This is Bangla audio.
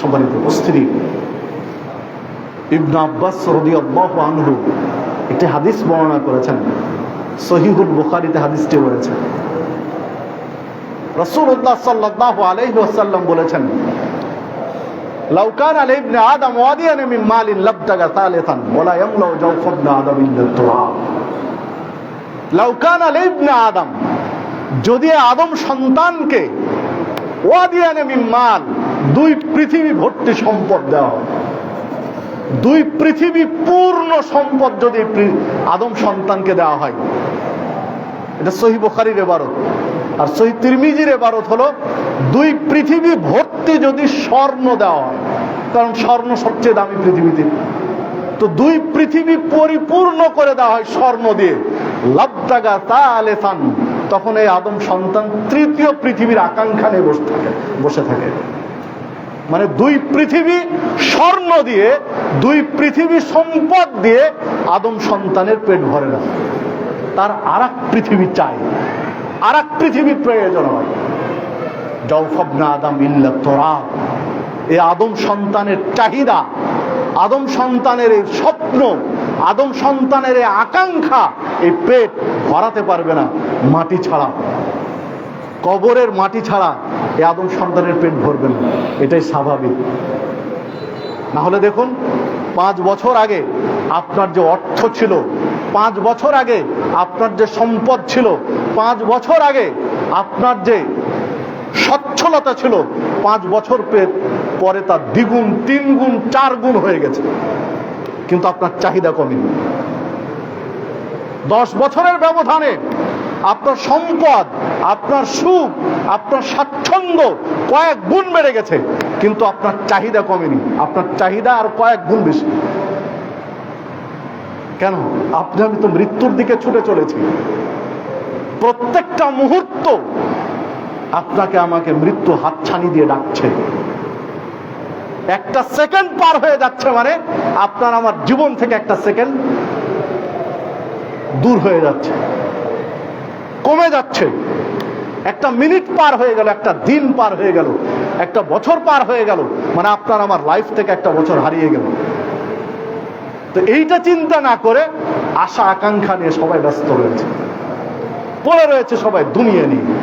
সম্মানিত উপস্থিতি। ইবনা আব্বাস রদিয়াল্লাহু আনহু একটি হাদিস বর্ণনা করেছেন। সহিহুল বুখারীতে হাদিসটি সাল্লাল্লাহু আলাইহি ওয়াসাল্লাম বলেছেন, লাউ কানা লিবনি আদম ওয়াদিয়ান মিন মালিন ইবনি আদম ইল্লা তুরাব লাউ কানা লিবনি আদম, যদি আদম সন্তানকে ওয়াদিয়ান মিন মাল দুই পৃথিবী ভর্তি সম্পদ দেওয়া হয়। দুই পৃথিবী পূর্ণ সম্পদ যদি আদম সন্তানকে দেওয়া হয়। এটা সহি বোখারির এবারত। আর সহি তিরমিজির এবারত হলো, দুই পৃথিবী ভর্তি যদি স্বর্ণ দেওয়া হয়, কারণ স্বর্ণ সবচেয়ে দামি পৃথিবীতে। তো দুই পৃথিবী পরিপূর্ণ করে দেওয়া হয় স্বর্ণ দিয়ে। লাবদাগা তা আলেসান তখন এই আদম সন্তান তৃতীয় পৃথিবীর আকাঙ্ক্ষা নিয়ে বসে থাকে বসে থাকে। মানে দুই পৃথিবী স্বর্ণ দিয়ে, দুই পৃথিবী সম্পদ দিয়ে আদম সন্তানের পেট ভরে না। তার আর পৃথিবী চাই। আর পৃথিবী প্রয়োজন হয়। আদম ইল্লা তোরা এই আদম সন্তানের চাহিদা, আদম সন্তানের এই স্বপ্ন, আদম সন্তানের এই আকাঙ্ক্ষা, এই পেট ভরাতে পারবে না মাটি ছাড়া। কবরের মাটি ছাড়া এই আদম সন্তানের পেট ভরবে না। এটাই স্বাভাবিক। না হলে দেখুন, পাঁচ বছর আগে আপনার যে অর্থ ছিল, পাঁচ বছর আগে আপনার যে সম্পদ ছিল, পাঁচ বছর আগে আপনার যে সচ্ছলতা ছিল, পাঁচ বছর পরে তার দ্বিগুণ তিন গুণ চার গুণ হয়ে গেছে। কিন্তু আপনার চাহিদা কমেনি দশ বছরের ব্যবধানে আপনার সম্পদ, আপনার সুখ, আপনার স্বাচ্ছন্দ্য কয়েক গুণ বেড়ে গেছে, কিন্তু আপনার চাহিদা কমেনি। আপনার চাহিদা আর কয়েক গুণ বেশি। কেন? আপনি, আমি তো মৃত্যুর দিকে ছুটে চলেছি। প্রত্যেকটা মুহূর্ত আপনাকে আমাকে মৃত্যু হাতছানি দিয়ে ডাকছে। একটা সেকেন্ড পার হয়ে যাচ্ছে মানে আপনার আমার জীবন থেকে একটা সেকেন্ড দূর হয়ে যাচ্ছে। কমে যাচ্ছে। একটা মিনিট পার হয়ে গেল, একটা দিন পার হয়ে গেল, একটা বছর পার হয়ে গেল মানে আপনার আমার লাইফ থেকে একটা বছর হারিয়ে গেল। তো এইটা চিন্তা না করে আশা আকাঙ্ক্ষা নিয়ে সবাই ব্যস্ত রয়েছে। পড়ে রয়েছে সবাই দুনিয়া নিয়ে।